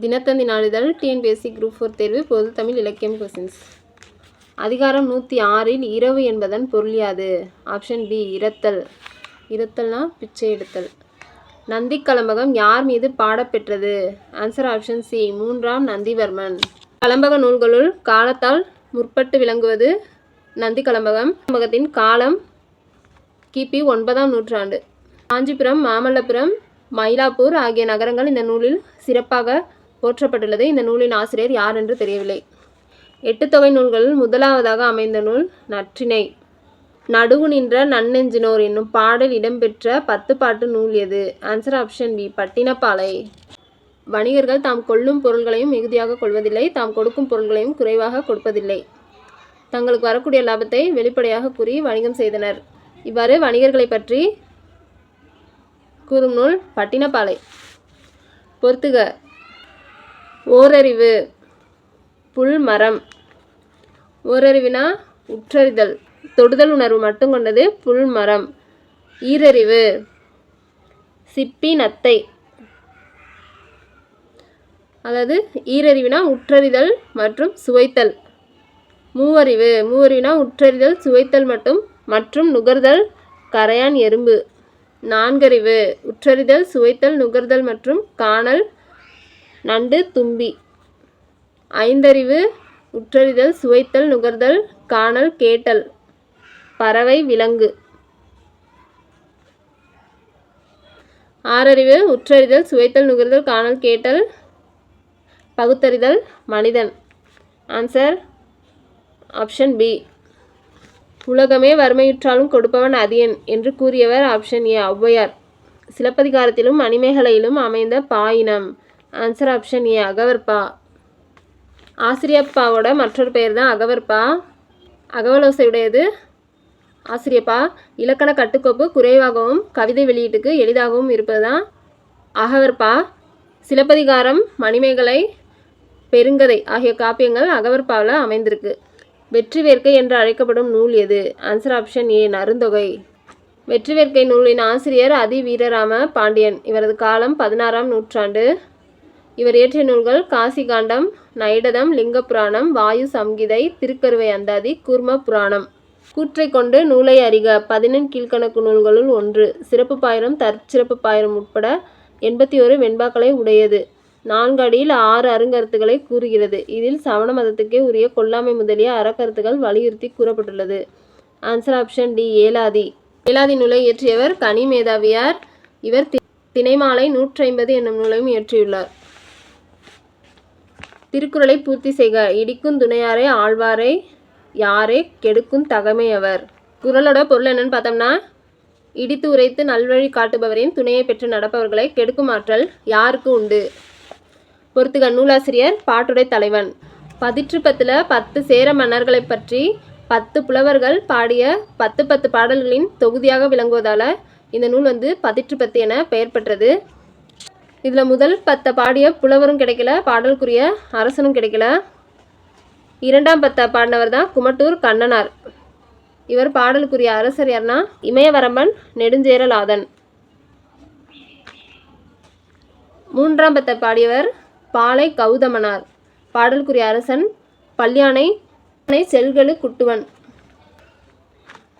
தினத்தந்தி நாளிதழ் TNPSC group four தேர்வு பொது தமிழ் இலக்கியம் கொஸ்டின்ஸ். அதிகாரம் நூற்றி ஆறில் இரவு என்பதன் பொருள் யாது? Option B இரத்தல். இரத்தல்னா பிச்சை எடுத்தல். நந்தி கலம்பகம் யார் மீது பாடப்பெற்றது ஆன்சர் ஆப்ஷன் சி மூன்றாம் நந்திவர்மன். கலம்பக நூல்களுள் காலத்தால் முற்பட்டு விளங்குவது நந்தி கலம்பகம். கலம்பகத்தின் காலம் கிபி ஒன்பதாம் நூற்றாண்டு. காஞ்சிபுரம் மாமல்லபுரம் மயிலாப்பூர் ஆகிய நகரங்கள் இந்த நூலில் சிறப்பாக போற்றப்பட்டுள்ளது. இந்த நூலின் ஆசிரியர் யார் என்று தெரியவில்லை. எட்டு தொகை நூல்களில் முதலாவதாக அமைந்த நூல் நற்றினை நடுவு நின்ற நன்னெஞ்சினோர் என்னும் பாடல் இடம்பெற்ற பத்து பாட்டு நூல் எது? Answer option B Pattinappalai. வணிகர்கள் தாம் கொள்ளும் பொருள்களையும் மிகுதியாக கொள்வதில்லை. தாம் கொடுக்கும் பொருள்களையும் குறைவாக கொடுப்பதில்லை. தங்களுக்கு வரக்கூடிய லாபத்தை வெளிப்படையாக கூறி வணிகம் செய்தனர். இவ்வாறு வணிகர்களை பற்றி கூறும் நூல் பட்டினப்பாலை. பொறுத்துக. ஓரறிவு புல் மரம் ஓரறிவினா உற்றறிதல் தொடுதல் உணர்வு மட்டும் கொண்டது புல் மரம் ஈரறிவு சிப்பி நத்தை அதாவது ஈரறிவினா உற்றறிதல் மற்றும் சுவைத்தல். மூவறிவு மூவறிவினா உற்றறிதல் சுவைத்தல் மட்டும் மற்றும் நுகர்தல் கரையான் எறும்பு. நான்கறிவு உற்றறிதல் சுவைத்தல் நுகர்தல் மற்றும் காணல் நண்டு தும்பி. ஐந்தறிவு உற்றறிதல் சுவைத்தல் நுகர்தல் காணல் கேட்டல் பறவை விலங்கு. ஆறறிவு உற்றறிதல் சுவைத்தல் நுகர்தல் காணல் கேட்டல் பகுத்தறிதல் மனிதன். Answer option B. உலகமே வறுமையுற்றாலும் கொடுப்பவன் அதியன் என்று கூறியவர் ஆப்ஷன் ஏ ஔவையார். சிலப்பதிகாரத்திலும் மணிமேகலையிலும் அமைந்த பாயினம். ஆன்சர் ஆப்ஷன் ஏ அகவர்பா ஆசிரியப்பாவோட மற்றொரு பெயர் தான் அகவர்பா அகவலோசையுடையது ஆசிரியப்பா. இலக்கண கட்டுக்கோப்பு குறைவாகவும் கவிதை வெளியீட்டுக்கு எளிதாகவும் இருப்பது தான் அகவர்பா சிலப்பதிகாரம் மணிமேகலை பெருங்கதை ஆகிய காப்பியங்கள் அகவர்பாவில் அமைந்திருக்கு. வெற்றி வேர்க்கை என்று அழைக்கப்படும் நூல் எது? ஆன்சர் ஆப்ஷன் ஏ நருந்தொகை வெற்றி வேர்க்கை நூலின் ஆசிரியர் அதி வீரராம பாண்டியன் இவரது காலம் பதினாறாம் நூற்றாண்டு. இவர் இயற்றிய நூல்கள் காசி காண்டம் நைடதம் லிங்க புராணம் வாயு சம்கிதை திருக்கருவை அந்தாதி கூர்ம புராணம். கூற்றை கொண்டு நூலை அறிக. பதினெண் கீழ்க்கணக்கு நூல்களுள் ஒன்று. சிறப்பு பாயிரம் தற்சிறப்பு பாயிரம் உட்பட எண்பத்தி ஒரு வெண்பாக்களை உடையது. நான்கு அடியில் ஆறு அருங்கருத்துக்களை கூறுகிறது. இதில் சமண மதத்துக்கே உரிய கொல்லாமை முதலிய அறக்கருத்துக்கள் வலியுறுத்தி கூறப்பட்டுள்ளது. Answer option D Elathi. Elathi நூலை இயற்றியவர் கனி மேதாவியார். இவர் தி- திணைமாலை நூற்றி ஐம்பது என்னும் நூலையும் இயற்றியுள்ளார். திருக்குறளை பூர்த்தி செய்க. இடிக்கும் துணையாரை ஆழ்வாரை யாரே கெடுக்கும் தகமையவர். குரலோட பொருள் என்னன்னு பார்த்தோம்னா இடித்து உரைத்து நல்வழி காட்டுபவரின் துணையை பெற்று நடப்பவர்களை கெடுக்கும் ஆற்றல் யாருக்கு உண்டு? பொறுத்துக நூலாசிரியர் பாட்டுடை தலைவன். பதிற்று பத்தில் பத்து சேர மன்னர்களை பற்றி பத்து புலவர்கள் பாடிய பத்து பத்து பாடல்களின் தொகுதியாக விளங்குவதால் இந்த நூல் வந்து பதிற்று பத்து என பெயர் பெற்றது. இதில் முதல் பத்தை பாடிய புலவரும் கிடைக்கல பாடலுக்குரிய அரசனும் கிடைக்கல. இரண்டாம் பத்தை பாடினவர் தான் குமட்டூர் கண்ணனார். இவர் பாடலுக்குரிய அரசர் யார்னா இமயவரம்பன் நெடுஞ்சேரலாதன். மூன்றாம் பத்தை பாடியவர் பாலை கௌதமனார். பாடலுக்குரிய அரசன் பல்யானை செல்களு குட்டுவன்.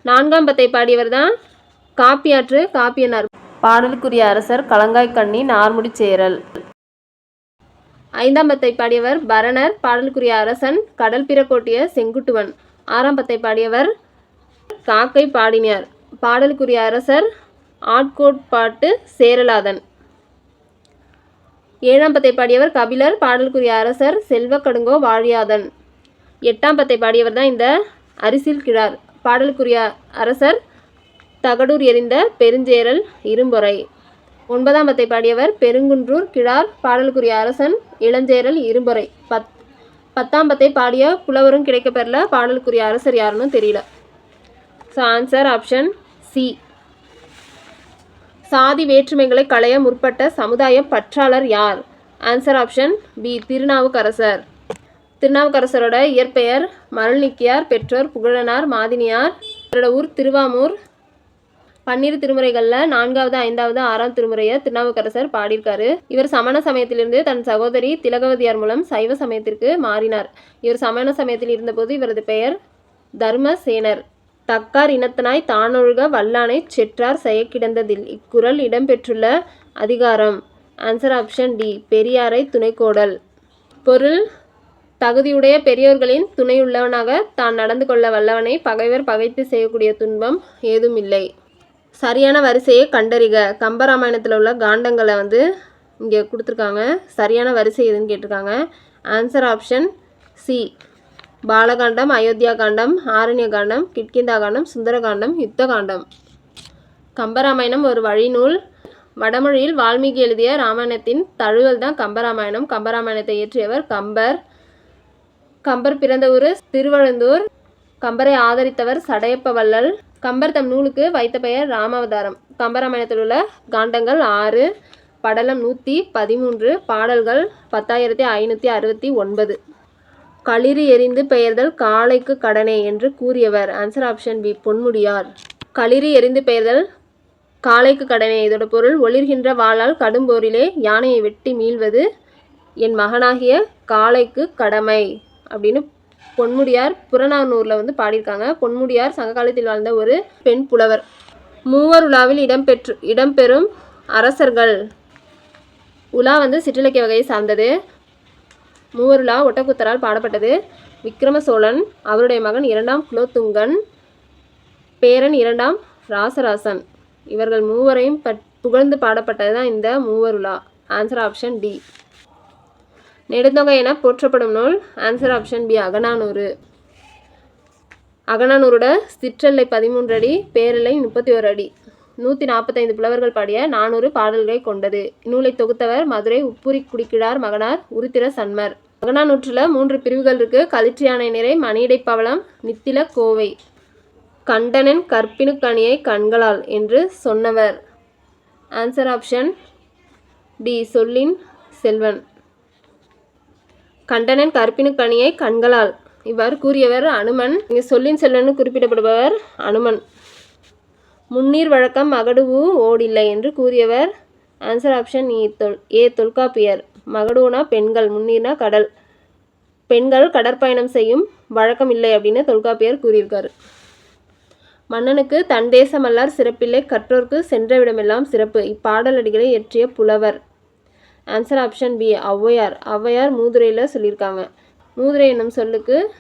நான்காம் பத்தை பாடியவர் தான் காப்பியாற்று காப்பியனார். பாடலுக்குரிய அரசர் கலங்காய்க்கண்ணி நார்முடி சேரல். ஐந்தாம் பத்தை பாடியவர் பரணர் பாடலுக்குரிய அரசன் கடல் பிறக்கோட்டிய செங்குட்டுவன். ஆறாம் பத்தை பாடியவர் காக்கை பாடினியார். பாடலுக்குரிய அரசர் ஆட்கோட்பாட்டு சேரலாதன். ஏழாம் பத்தை பாடியவர் கபிலர் பாடலுக்குரிய அரசர் செல்வக்கடுங்கோ வாழியாதன். எட்டாம் பத்தை பாடியவர் தான் இந்த அரிசில் கிழார். பாடலுக்குரிய அரசர் தகடூர் எறிந்த பெருஞ்சேரல் இரும்பொறை. ஒன்பதாம் பத்தை பாடியவர் பெருங்குன்றூர் கிழார் பாடலுக்குரிய அரசன் இளஞ்சேரல் இரும்பொறை. பத் பத்தாம் பத்தை பாடிய புலவரும் கிடைக்கப்பெறல பாடலுக்குரிய அரசர் யாருன்னு தெரியல. ஸோ ஆன்சர் ஆப்ஷன் சி சாதி வேற்றுமைகளை களைய முற்பட்ட சமுதாய பற்றாளர் யார்? Answer option B Thirunavukkarasar. திருநாவுக்கரசரோட இயற்பெயர் மருள்நிக்கியார் பெற்றோர் புகழனார் மாதினியார் இவரோட ஊர் திருவாமூர் பன்னிரு திருமுறைகளில் நான்காவது ஐந்தாவது ஆறாம் திருமுறையை திருநாவுக்கரசர் பாடியிருக்காரு. இவர் சமண சமயத்திலிருந்து தன் சகோதரி திலகவதியார் மூலம் சைவ சமயத்திற்கு மாறினார். இவர் சமண சமயத்தில் இருந்தபோது இவரது பெயர் தர்மசேனர். தக்கார் இனத்தனாய் தானொழுக வல்லானை செற்றார் செயக்கிடந்ததில் இக்குரல் இடம்பெற்றுள்ள அதிகாரம். ஆன்சர் ஆப்ஷன் டி பெரியாரை துணைக்கோடல். பொருள் தகுதியுடைய பெரியோர்களின் துணையுள்ளவனாக தான் நடந்து கொள்ள வல்லவனை பகைவர் பகைத்து செய்யக்கூடிய துன்பம் ஏதும் இல்லை சரியான வரிசையை கண்டறிக. கம்பராமாயணத்தில் உள்ள காண்டங்களை வந்து இங்கே கொடுத்துருக்காங்க. சரியான வரிசை எதுன்னு கேட்டிருக்காங்க. Answer option C Balakandam Ayodhya Kandam Aranya Kandam Kishkindha Kandam Sundarakandam Yuddha Kandam. Kambaramayanam ஒரு வழிநூல். வடமொழியில் வால்மீகி எழுதிய ராமாயணத்தின் தழுவல் தான் கம்பராமாயணம். கம்பராமாயணத்தை இயற்றியவர் கம்பர். கம்பர் பிறந்த ஊர் திருவழுந்தூர் கம்பரை ஆதரித்தவர் சடையப்ப வள்ளல். கம்பர் தம் நூலுக்கு வைத்த பெயர் ராமாவதாரம். கம்பராமாயணத்தில் உள்ள காண்டங்கள் ஆறு படலம் நூற்றி பதிமூன்று பாடல்கள் பத்தாயிரத்தி ஐநூற்றி அறுபத்தி ஒன்பது. களிறு எரிந்து பெயர்தல் காளைக்கு கடனே என்று கூறியவர். Answer option B Ponmudiyar. களிறு எரிந்து பெயர்தல் காளைக்கு கடனே. இதோட பொருள் ஒளிர்கின்ற வாளால் கடும்போரிலே யானையை வெட்டி மீள்வது என் மகனாகிய காளைக்கு கடமை அப்படின்னு பொன்முடியார் புறநானூரில் வந்து பாடியிருக்காங்க. பொன்முடியார் சங்ககாலத்தில் வாழ்ந்த ஒரு பெண் புலவர். மூவர் உலாவில் இடம்பெற்று இடம்பெறும் அரசர்கள். உலா வந்து சிற்றிலக்கிய வகையை சார்ந்தது. மூவருலா ஒட்டக்குத்தரால் பாடப்பட்டது. விக்ரம சோழன் அவருடைய மகன் இரண்டாம் குலோத்துங்கன் பேரன் இரண்டாம் ராசராசன். இவர்கள் மூவரையும் பட் புகழ்ந்து பாடப்பட்டது தான் இந்த Moovarula answer option D Nedunthogai என போற்றப்படும் நூல் ஆன்சர் ஆப்ஷன் பி அகநானூறு. அகநானூரோட சிற்றல்லை பதிமூன்று அடி பேரலை முப்பத்தி ஒரு அடி. நூற்றி நாற்பத்தைந்து புலவர்கள் பாடிய நானூறு பாடல்களை கொண்டது. நூலை தொகுத்தவர் மதுரை உப்புரி குடிக்கிழார் மகனார் உருத்திர சன்மர். அகநானூற்றில் மூன்று பிரிவுகள் இருக்கு. களிற்றியானை நிறை மணியடை பவளம் நித்தில கோவை. கண்டனன் கற்பினுக்கணியை கண்களால் என்று சொன்னவர். ஆன்சர் ஆப்ஷன் டி சொல்லின் செல்வன். கண்டனன் கற்பினுக்கணியை கண்களால். இவ்வாறு கூறியவர் அனுமன். இங்கே சொல்லின் செல்வன் குறிப்பிடப்படுபவர் அனுமன். முன்னீர் வழக்கம் மகடுவு ஓடில்லை என்று கூறியவர் ஆன்சர் ஆப்ஷன் இ தொல் ஏ தொல்காப்பியர். மகடுனா பெண்கள் முன்னீர்னா கடல். பெண்கள் கடற்பயணம் செய்யும் வழக்கம் இல்லை அப்படின்னு தொல்காப்பியர் கூறியிருக்காரு. மன்னனுக்கு தன் தேசமல்லார் சிறப்பில்லை கற்றோர்க்கு சென்ற விடமெல்லாம் சிறப்பு. இப்பாடலடிகளை இயற்றிய புலவர் answer option B Avvaiyar. Avvaiyar மூதுரையில் சொல்லியிருக்காங்க. மூதுரை என்னும் சொல்லுக்கு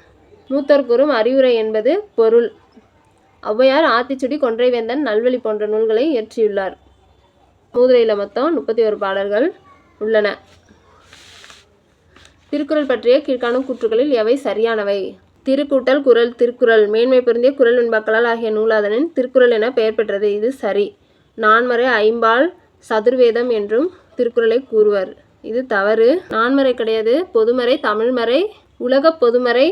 மூத்தர் கூறும் அறிவுரை என்பது பொருள். ஔவையார் ஆத்திச்சுடி கொன்றைவேந்தன் நல்வழி போன்ற நூல்களை இயற்றியுள்ளார். மூதுரையில் மொத்தம் முப்பத்தி ஒரு பாடல்கள் உள்ளன. திருக்குறள் பற்றிய கீழ்காணும் கூற்றுகளில் எவை சரியானவை? திருக்கூட்டல் குரல் திருக்குறள் மேன்மை பொருந்திய குரல் வெண்பாக்களால் ஆகிய நூலாதனின் திருக்குறள் என பெயர் பெற்றது. இது சரி. நான்மறை ஐம்பால் சதுர்வேதம் என்றும் திருக்குறளை கூறுவர். இது தவறு. நான்மறை கிடையாது. பொதுமறை தமிழ்மறை உலக பொதுமறை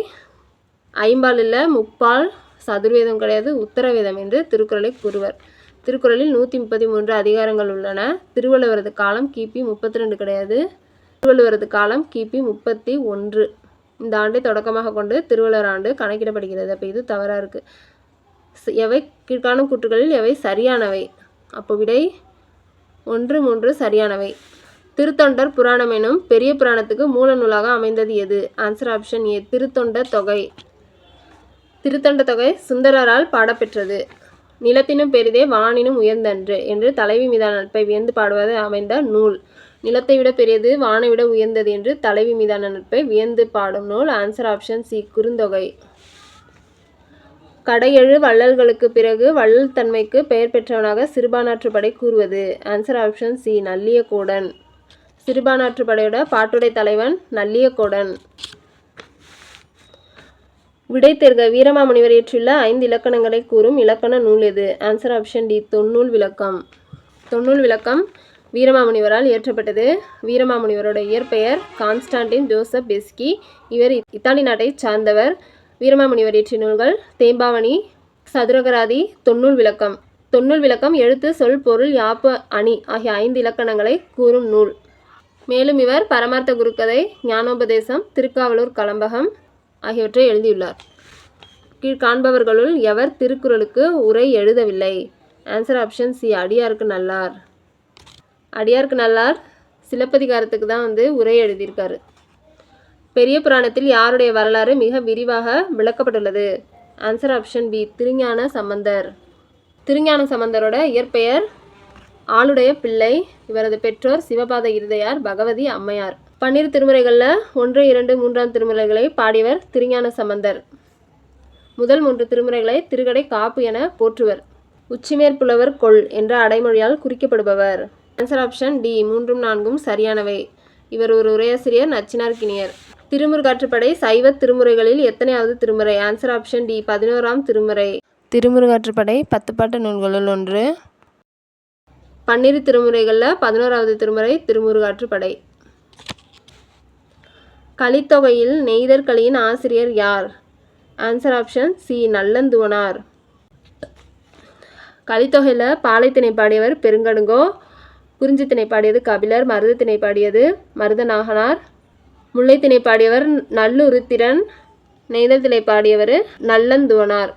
ஐம்பால் இல்லை முப்பால் சதுர்வேதம் கிடையாது உத்தரவேதம் என்று திருக்குறளை கூறுவர். திருக்குறளில் நூற்றி முப்பத்தி மூன்று அதிகாரங்கள் உள்ளன. திருவள்ளுவரது காலம் கிபி முப்பத்தி ரெண்டு கிடையாது. திருவள்ளுவரது காலம் கிபி முப்பத்தி ஒன்று இந்த ஆண்டை தொடக்கமாக கொண்டு திருவள்ளுவர் ஆண்டு கணக்கிடப்படுகிறது. அப்போ இது தவறாக இருக்குது எவை கீழ்காணும் கூற்றுகளில் எவை சரியானவை? அப்போ விடை ஒன்று மூன்று சரியானவை. திருத்தொண்டர் புராணம் எனும் பெரிய புராணத்துக்கு மூல நூலாக அமைந்தது எது? ஆன்சர் ஆப்ஷன் ஏ திருத்தொண்ட தொகை. திருத்தொண்ட தொகை சுந்தரரால் பாடப்பெற்றது. நிலத்தினும் பெரிதே வானினும் உயர்ந்தன்று என்று தலைவி மீதான நட்பை வியந்து பாடுவது அமைந்த நூல். நிலத்தை விட பெரியது வானை விட உயர்ந்தது என்று தலைவி மீதான நட்பை வியந்து பாடும் நூல். Answer option C Kurunthogai. கடையெழு வள்ளல்களுக்கு பிறகு வள்ளல் தன்மைக்கு பெயர் பெற்றவனாக சிறுபானாற்றுப்படை கூறுவது. Answer option C Nalliyakodan. சிறுபானாற்றுப்படையோட பாட்டுடை தலைவன் நல்லியக்கோடன். விடை தேர்க வீரமாமுனிவர் இயற்றியுள்ள ஐந்து இலக்கணங்களை கூறும் இலக்கண நூல் எது? ஆன்சர் ஆப்ஷன் டி தொன்னூல் விளக்கம். தொன்னூல் விளக்கம் வீரமாமுனிவரால் இயற்றப்பட்டது. வீரமாமுனிவரோட இயற்பெயர் கான்ஸ்டான்டின் ஜோசப் பெஸ்கி. இவர் இத்தாலி நாட்டை சார்ந்தவர். வீரமாமுனிவர் இயற்றிய நூல்கள் தேம்பாவணி சதுரகராதி தொன்னூல் விளக்கம். தொன்னூல் விளக்கம் எழுத்து சொல் பொருள் யாப்பு அணி ஆகிய ஐந்து இலக்கணங்களை கூறும் நூல். மேலும் இவர் பரமார்த்த குருக்கதை ஞானோபதேசம் திருக்காவலூர் கலம்பகம் ஆகியவற்றை எழுதியுள்ளார். கீழ்காண்பவர்களுள் எவர் திருக்குறளுக்கு உரை எழுதவில்லை? ஆன்சர் ஆப்ஷன் சி அடியாருக்கு நல்லார். அடியாருக்கு நல்லார் சிலப்பதிகாரத்துக்கு தான் வந்து உரை எழுதியிருக்காரு. பெரிய புராணத்தில் யாருடைய வரலாறு மிக விரிவாக விளக்கப்பட்டுள்ளது? Answer option B Thirugnana Sambandar. திருஞான சம்பந்தரோட இயற்பெயர் ஆளுடைய பிள்ளை இவரது பெற்றோர் சிவபாத இருதயார் பகவதி அம்மையார். பன்னிரு திருமுறைகளில் ஒன்று இரண்டு மூன்றாம் திருமுறைகளை பாடியவர் திருஞான சம்பந்தர். முதல் மூன்று திருமுறைகளை திருகடை காப்பு என போற்றுவர். உச்சிமேற்புலவர் கொள் என்ற அடைமொழியால் குறிக்கப்படுபவர். ஆன்சர் ஆப்ஷன் டி மூன்றும் நான்கும் சரியானவை. இவர் ஒரு உரையாசிரியர் நச்சினார் கிணியர். திருமுருகாற்றுப்படை சைவ திருமுறைகளில் எத்தனையாவது திருமுறை? ஆன்சர் ஆப்ஷன் டி பதினோராம் திருமுறை. திருமுருகாற்றுப்படை பத்து பாட்டு நூல்களுள் ஒன்று. பன்னிரு திருமுறைகளில் பதினோராவது திருமுறை திருமுருகாற்றுப்படை. கலித்தொகையில் நெய்தர் கலியின் ஆசிரியர் யார்? Answer option C Nallanthuvanar. கலித்தொகையில் பாலைத்திணை பாடியவர் பெருங்கடுங்கோ குறிஞ்சித்திணை பாடியது கபிலர் மருதத்திணை பாடியது மருதநாகனார் முல்லைத்திணை பாடியவர் நல்லுருத்திரன் நெய்தல் திணை பாடியவர் நல்லந்துவனார்.